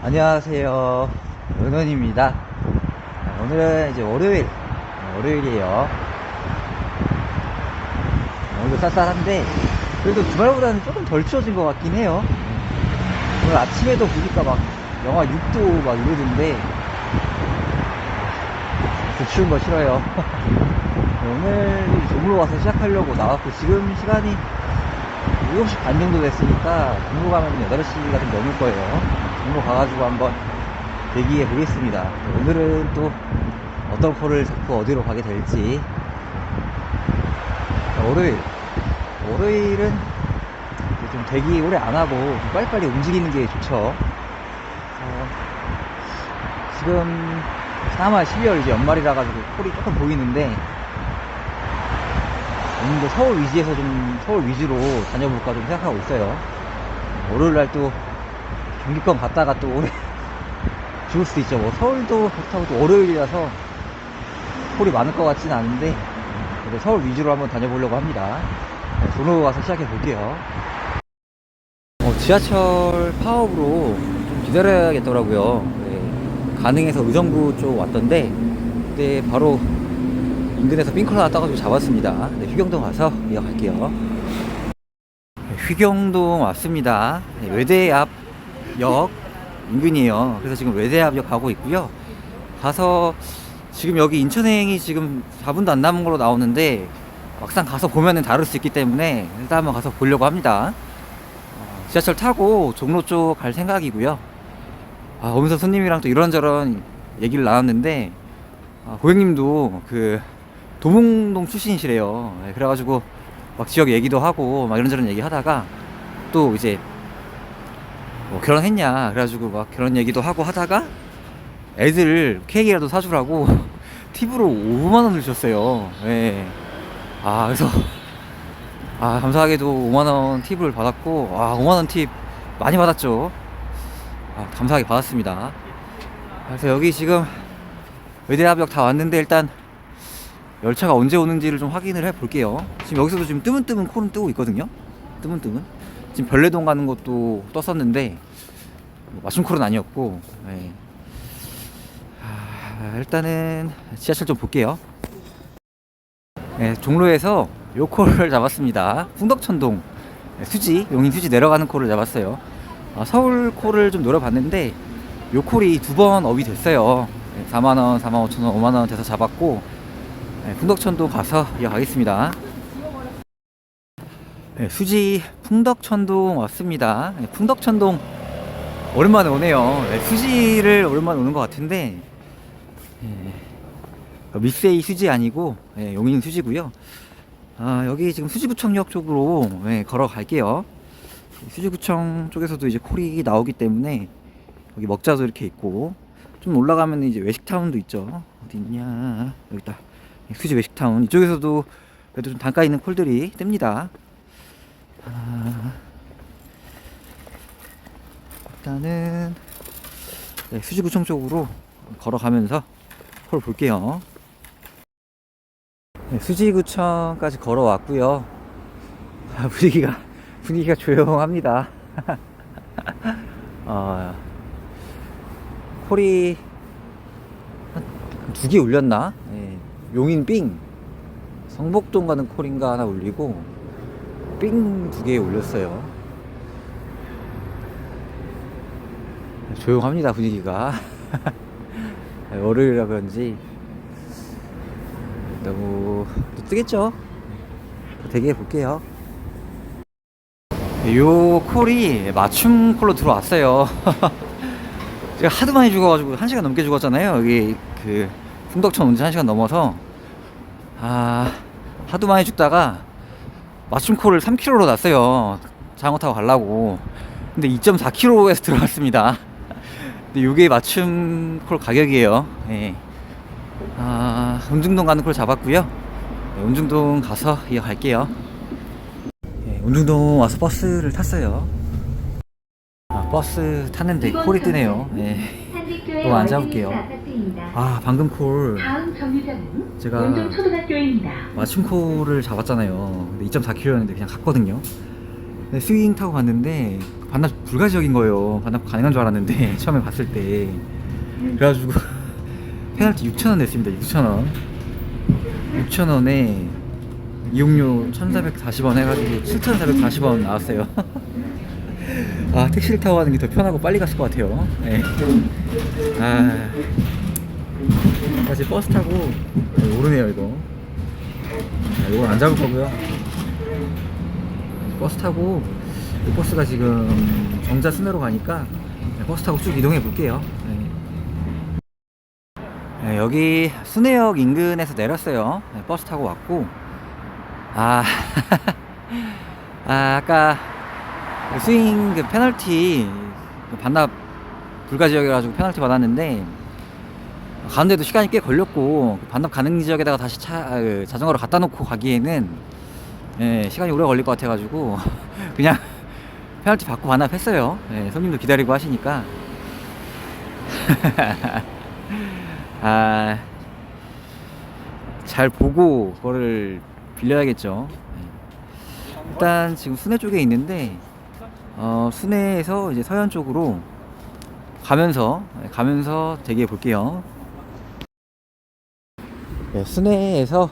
안녕하세요. 은원입니다. 오늘은 이제 월요일, 월요일이에요. 오늘도 쌀쌀한데, 그래도 주말보다는 조금 덜 추워진 것 같긴 해요. 오늘 아침에도 보니까 막 영하 6도 막 이러던데, 그 추운 거 싫어요. 오늘 종로 와서 시작하려고 나왔고, 지금 시간이 7시 반 정도 됐으니까 종로 가면 8시가 좀 넘을 거예요. 종로 가가지고 한번 대기해 보겠습니다. 오늘은 또 어떤 코를 잡고 어디로 가게 될지. 자, 월요일. 월요일은 좀 대기 오래 안 하고 좀 빨리빨리 움직이는 게 좋죠. 어, 지금 3월, 12월 이제 연말이라 가지고 콜이 조금 보이는데 오늘도 서울 위주에서 좀 서울 위주로 다녀볼까 좀 생각하고 있어요. 월요일 날또 경기권 갔다가 또 오래 죽을 수도 있죠. 뭐 서울도 그렇다고 또 월요일이라서 콜이 많을 것 같지는 않은데 그래도 서울 위주로 한번 다녀보려고 합니다. 네, 종로 가서 시작해 볼게요. 어, 지하철 파업으로 좀 기다려야겠더라고요. 네, 가능해서 의정부 쪽 왔던데 근데 바로 인근에서 삥컬 하나 따가지고 잡았습니다. 네, 휘경동 가서 이어갈게요. 네, 휘경동 왔습니다. 네, 외대 앞 역 인근이에요. 그래서 지금 외대 앞역 가고 있고요. 가서 지금 여기 인천행이 지금 4분도 안 남은 걸로 나오는데 막상 가서 보면은 다를 수 있기 때문에 일단 한번 가서 보려고 합니다. 어, 지하철 타고 종로 쪽 갈 생각이고요. 아, 오면서 손님이랑 또 이런저런 얘기를 나눴는데 아, 고객님도 그 도봉동 출신이시래요. 네, 그래가지고 막 지역 얘기도 하고 막 이런저런 얘기 하다가 또 이제 뭐 결혼했냐 그래가지고 막 결혼 얘기도 하고 하다가 애들 케이크라도 사주라고 팁으로 5만 원을 줬어요. 예. 아 그래서 아 감사하게도 5만 원 팁을 받았고 아 5만 원 팁 많이 받았죠. 아, 감사하게 받았습니다. 그래서 여기 지금 외대합역 다 왔는데 일단 열차가 언제 오는지를 좀 확인을 해 볼게요. 지금 여기서도 지금 뜨문뜨문 콜은 뜨고 있거든요. 뜨문뜨문. 지금 별내동 가는 것도 떴었는데 뭐 맞춤 콜은 아니었고. 네. 아, 일단은 지하철 좀 볼게요. 네, 종로에서 요 콜을 잡았습니다. 풍덕천동 네, 수지 용인 수지 내려가는 콜을 잡았어요. 아, 서울 콜을 좀 노려봤는데 요 콜이 두 번 업이 됐어요. 네, 4만 원, 4만 5천 원, 5만 원 돼서 잡았고 네, 풍덕천동 가서 이어가겠습니다. 네, 수지 풍덕천동 왔습니다. 네, 풍덕천동 오랜만에 오네요. 네, 수지를 오랜만에 오는 것 같은데 네, 미세이 수지 아니고 네, 용인 수지고요. 아, 여기 지금 수지구청역 쪽으로 네, 걸어갈게요. 수지구청 쪽에서도 이제 콜이 나오기 때문에 여기 먹자도 이렇게 있고 좀 올라가면 이제 외식타운도 있죠. 어디 있냐? 여기 있다. 수지 외식타운 이쪽에서도 그래도 좀 단가 있는 콜들이 뜹니다. 아, 일단은 네, 수지구청 쪽으로 걸어가면서 콜 볼게요. 네, 수지구청까지 걸어왔고요. 아, 분위기가 분위기가 조용합니다. 어, 콜이 두 개 울렸나? 예, 용인 삥 성복동 가는 콜인가 하나 울리고 삥 두개 울렸어요. 조용합니다 분위기가 월요일이라 그런지 너무 또 뜨겠죠? 대기해 볼게요. 요 콜이 맞춤 콜로 들어왔어요. 제가 하도 많이 죽어가지고 한 시간 넘게 죽었잖아요. 여기 그 풍덕천 온지 한 시간 넘어서 아 하도 많이 죽다가 맞춤 콜을 3kg로 났어요. 자전거 타고 가려고. 근데 2.4kg에서 들어왔습니다. 근데 요게 맞춤 콜 가격이에요. 예. 아, 운중동 가는 콜 잡았고요. 네, 운중동 가서 이어갈게요. 예, 운중동 와서 버스를 탔어요. 아, 버스 탔는데 콜이 뜨네요. 예. 또안 잡을게요. 아, 방금 콜 다음 정류장은 제가 원정초등학교입니다. 맞춤 콜을 잡았잖아요. 근데 2.4kg였는데 그냥 갔거든요. 네, 스윙 타고 갔는데 반납 불가지역인 거예요. 반납 가능한 줄 알았는데 처음에 봤을 때 그래가지고 페널티 6천 원 냈습니다. 6천 원. 6천 원에 이용료 1,440원 해가지고 7,440원 나왔어요. 아 택시를 타고 가는 게 더 편하고 빨리 갔을 것 같아요. 네. 아 다시 버스 타고 네, 오르네요 이거. 아, 이건 안 잡을 거고요. 버스 타고 이 버스가 지금 정자 순회로 가니까 네, 버스 타고 쭉 이동해 볼게요. 네. 네, 여기 순회역 인근에서 내렸어요. 네, 버스 타고 왔고 아, 아 아까 그 스윙 그 페널티 그 반납 불가 지역이라가지고 페널티 받았는데 가는데도 시간이 꽤 걸렸고 그 반납 가능 지역에다가 다시 차 아, 그 자전거를 갖다 놓고 가기에는 예, 시간이 오래 걸릴 것 같아가지고 그냥 페널티 받고 반납했어요. 예, 손님도 기다리고 하시니까 아, 잘 보고 그거를 빌려야겠죠. 예. 일단 지금 순회 쪽에 있는데 어, 순회에서 이제 서현 쪽으로 가면서 예, 가면서 대기해 볼게요. 네, 순회에서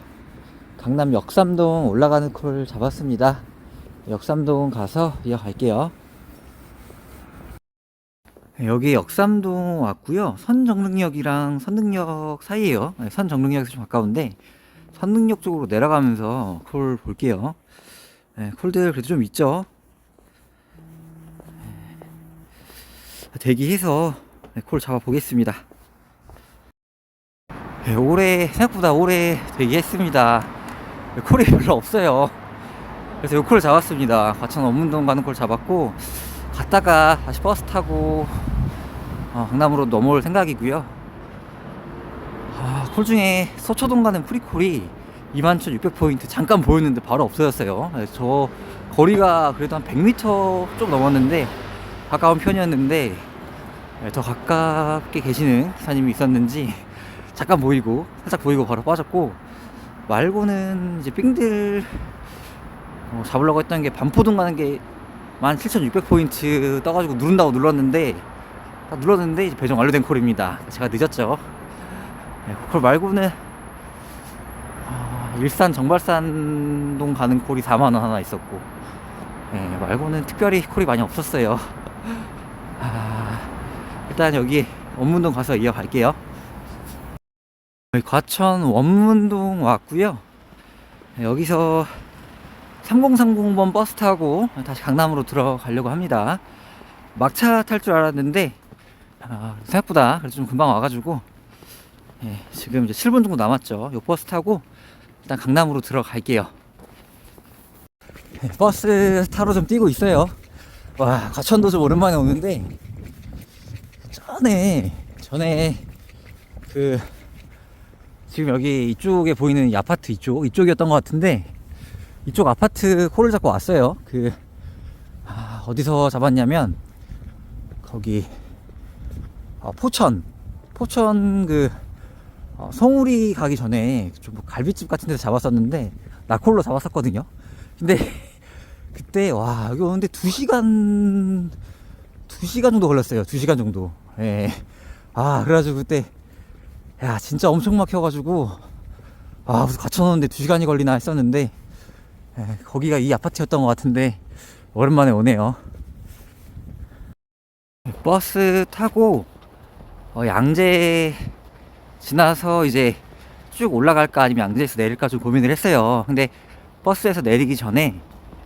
강남 역삼동 올라가는 콜 잡았습니다. 역삼동 가서 이어갈게요. 네, 여기 역삼동 왔고요. 선정릉역이랑 선릉역 사이에요. 네, 선정릉역에서 좀 가까운데 선릉역 쪽으로 내려가면서 콜 볼게요. 네, 콜들 그래도 좀 있죠. 네, 대기해서 네, 콜 잡아 보겠습니다. 네, 올해 생각보다 오래 대기했습니다. 네, 콜이 별로 없어요. 그래서 요콜 잡았습니다. 과천 원문동 가는 콜 잡았고 갔다가 다시 버스 타고 어, 강남으로 넘어올 생각이고요. 아, 콜 중에 서초동 가는 프리콜이 21,600포인트 잠깐 보였는데 바로 없어졌어요. 네, 저 거리가 그래도 한 100m 좀 넘었는데 가까운 편이었는데 네, 더 가깝게 계시는 기사님이 있었는지 잠깐 보이고 살짝 보이고 바로 빠졌고 말고는 이제 삥들 어, 잡으려고 했던 게 반포동 가는 게 17,600포인트 떠가지고 누른다고 눌렀는데 딱 눌렀는데 이제 배정 완료된 콜입니다. 제가 늦었죠. 네, 콜 말고는 아, 일산 정발산동 가는 콜이 4만원 하나 있었고 네, 말고는 특별히 콜이 많이 없었어요. 아, 일단 여기 원문동 가서 이어갈게요. 과천 원문동 왔고요. 네, 여기서 3030번 버스 타고 다시 강남으로 들어가려고 합니다. 막차 탈 줄 알았는데 아, 생각보다 그래도 좀 금방 와가지고 예, 지금 이제 7분 정도 남았죠. 요 버스 타고 일단 강남으로 들어갈게요. 예, 버스 타러 좀 뛰고 있어요. 와 과천도 좀 오랜만에 오는데 전에 전에 그 지금 여기 이쪽에 보이는 이 아파트 이쪽 이쪽이었던 것 같은데 이쪽 아파트 콜을 잡고 왔어요. 그 아, 어디서 잡았냐면 거기 어, 포천 포천 그 어, 성우리 가기 전에 좀뭐 갈비집 같은 데서 잡았었는데 나콜로 잡았었거든요. 근데 그때 와 여기 오는데 2 시간 2 시간 정도 걸렸어요. 2 시간 정도. 예. 아, 그래가지고 그때 야, 진짜 엄청 막혀가지고 아, 무슨 갇혀놓는데 2시간이 걸리나 했었는데 예, 거기가 이 아파트였던 것 같은데 오랜만에 오네요. 버스 타고 어, 양재 지나서 이제 쭉 올라갈까 아니면 양재에서 내릴까 좀 고민을 했어요. 근데 버스에서 내리기 전에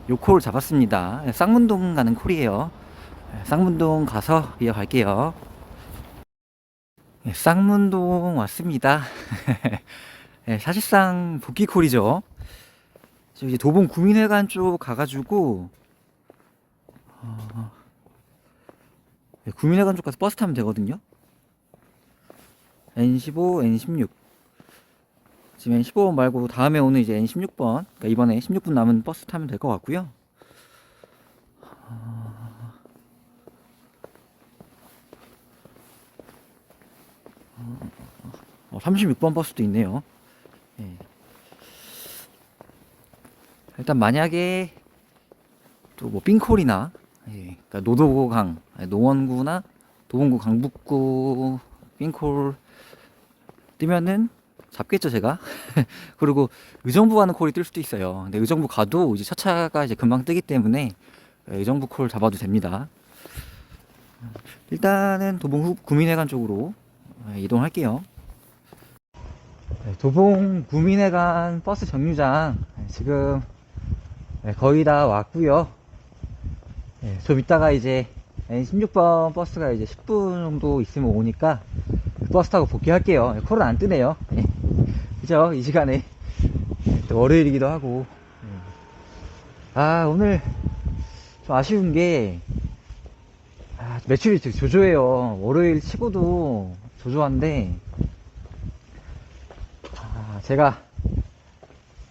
요콜 잡았습니다. 예, 쌍문동 가는 콜이에요. 예, 쌍문동 가서 이어갈게요. 예, 쌍문동 왔습니다. 예, 사실상 복귀 콜이죠. 저 이제 도봉 구민회관 쪽 가가지고 어, 네, 구민회관 쪽 가서 버스 타면 되거든요. N15, N16. 지금 N15번 말고 다음에 오는 이제 N16번. 그러니까 이번에 16분 남은 버스 타면 될 것 같고요. 어, 36번 버스도 있네요. 예. 일단 만약에 또뭐 삥콜이나 예, 그러니까 노도강 노원구나 도봉구 강북구 삥콜 뜨면은 잡겠죠 제가 그리고 의정부 가는 콜이 뜰 수도 있어요 근데 의정부 가도 이제 차차가 이제 금방 뜨기 때문에 예, 의정부 콜 잡아도 됩니다 일단은 도봉 후 구민회관 쪽으로 예, 이동할게요 네, 도봉 구민회관 버스 정류장 네, 지금 네, 거의 다 왔고요 네, 좀 이따가 이제 N16번 버스가 이제 10분 정도 있으면 오니까 그 버스 타고 복귀할게요. 네, 콜은 안 뜨네요. 예. 그죠? 이 시간에 또 월요일이기도 하고. 예. 아 오늘 좀 아쉬운 게 아, 매출이 조조해요. 월요일 치고도 조조한데 아, 제가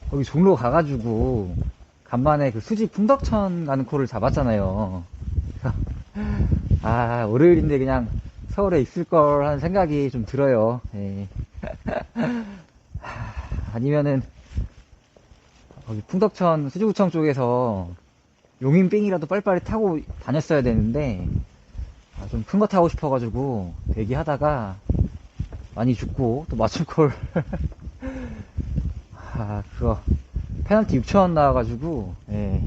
거기 종로 가가지고 간만에 그 수지 풍덕천 가는 콜을 잡았잖아요. 아, 월요일인데 그냥 서울에 있을 걸 하는 생각이 좀 들어요. 예. 하, 아니면은, 거기 풍덕천 수지구청 쪽에서 용인빙이라도 빨리빨리 타고 다녔어야 되는데, 아, 좀큰 거 타고 싶어가지고 대기하다가 많이 죽고, 또 맞춤콜. 아, 그거, 페널티 6천원 나와가지고, 예.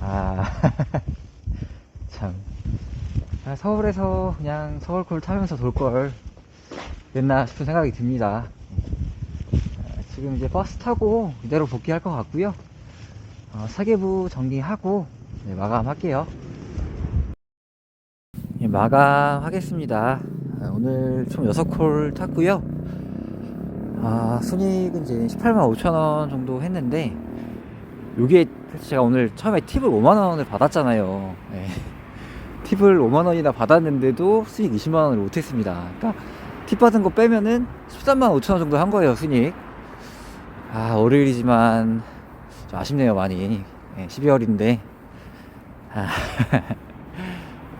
아, 참. 아, 서울에서 그냥 서울콜 타면서 돌걸 됐나 싶은 생각이 듭니다. 아, 지금 이제 버스 타고 이대로 복귀할 것 같고요. 어, 사계부 정리하고 네, 마감할게요. 예, 마감하겠습니다. 아, 오늘 총 6콜 탔고요. 아, 순익은 이제 18만 5천 원 정도 했는데, 요게 제가 오늘 처음에 팁을 5만 원을 받았잖아요. 예. 팁을 5만 원이나 받았는데도 수익 20만 원을 못 했습니다. 그러니까 팁 받은 거 빼면은 13만 5천 원 정도 한 거예요, 순익. 아, 월요일이지만 좀 아쉽네요, 많이. 예, 12월인데. 아,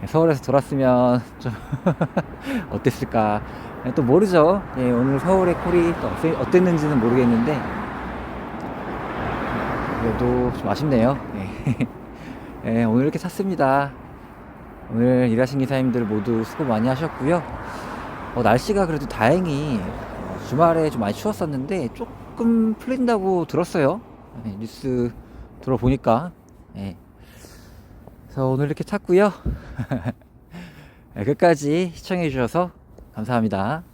서울에서 돌았으면 좀 어땠을까. 예, 또 모르죠. 예, 오늘 서울의 콜이 또 어땠- 어땠는지는 모르겠는데. 그래도 좀 아쉽네요. 예. 예, 오늘 이렇게 샀습니다. 오늘 일하신 기사님들 모두 수고 많이 하셨고요. 어, 날씨가 그래도 다행히 어, 주말에 좀 많이 추웠었는데 조금 풀린다고 들었어요. 예, 뉴스 들어보니까. 예. 그래서 오늘 이렇게 탔고요. 예, 끝까지 시청해 주셔서 감사합니다.